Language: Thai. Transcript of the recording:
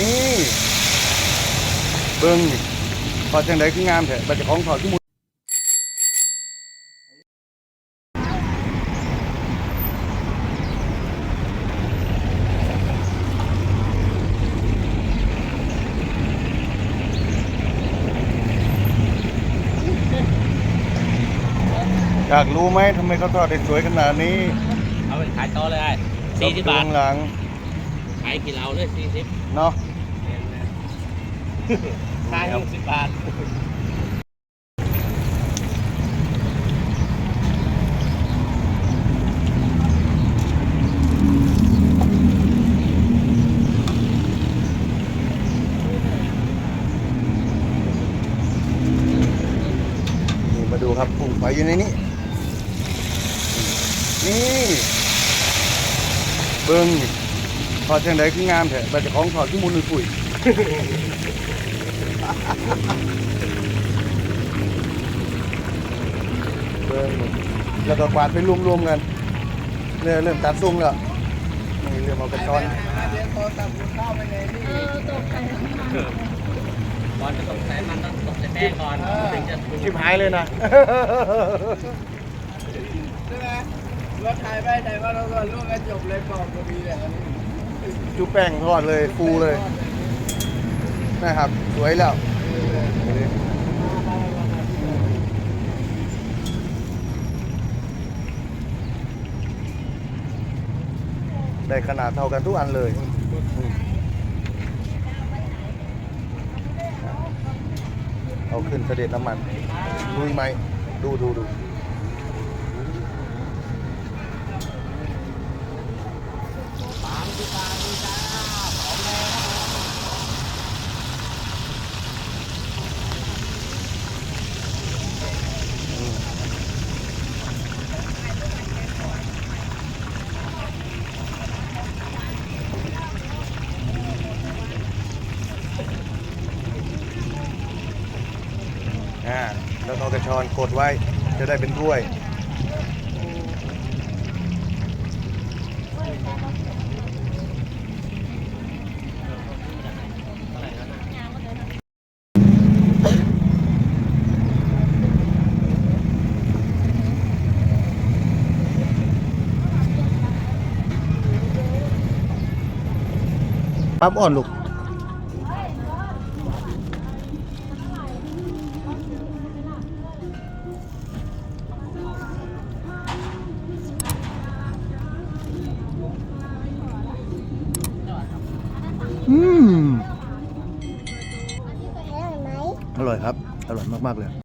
นี่เบิ้งนี่พอจังไดคืองามแท้บัดเจะของถอดที่มูอยากรู้ไหมทำไมเขาทอดได้สวยขนาดนี้ เอาไปขายต่อเลยไอ้สี่สิบบาทข้งหลัง ขายกี่เราเลยสี่สิบเนาะขายหกสิบบาทนี่มาดูครับปุ่งไฟอยู่ในนี้ นี่ เบิ้งนี่ถ อดจังไดคืองามแท้บัดเจะของถอดที่มูลปุ๋ยเบิ้งนี่แล้วก็กวาดไปรวมๆกันเริ่มเริ่มตัดซุ้มแล้วนี่เริ่มเอากระชอนก่อนจะตกใส่มันต้องตกใส่แป้งก่อนถึงจะปรุงชิบหายเลยนะใช่ไหมรถไทยไม่ไทยว่าเราก็ลูกกันจบเลยบอกก็มีแหละ จุบแป้งทอดเลยฟูเลยนะครับ สวยแล้วได้ขนาดเท่ากันทุกอันเลยเอาขึ้นเสด็จน้ำมันลุยไหมดูดูดู อ่าแล้วเอากระชอนกดไว้จะได้เป็นถ้วย ปั๊บอ่อนลูก อืมอร่อยครับ อร่อยมาก ๆ เลย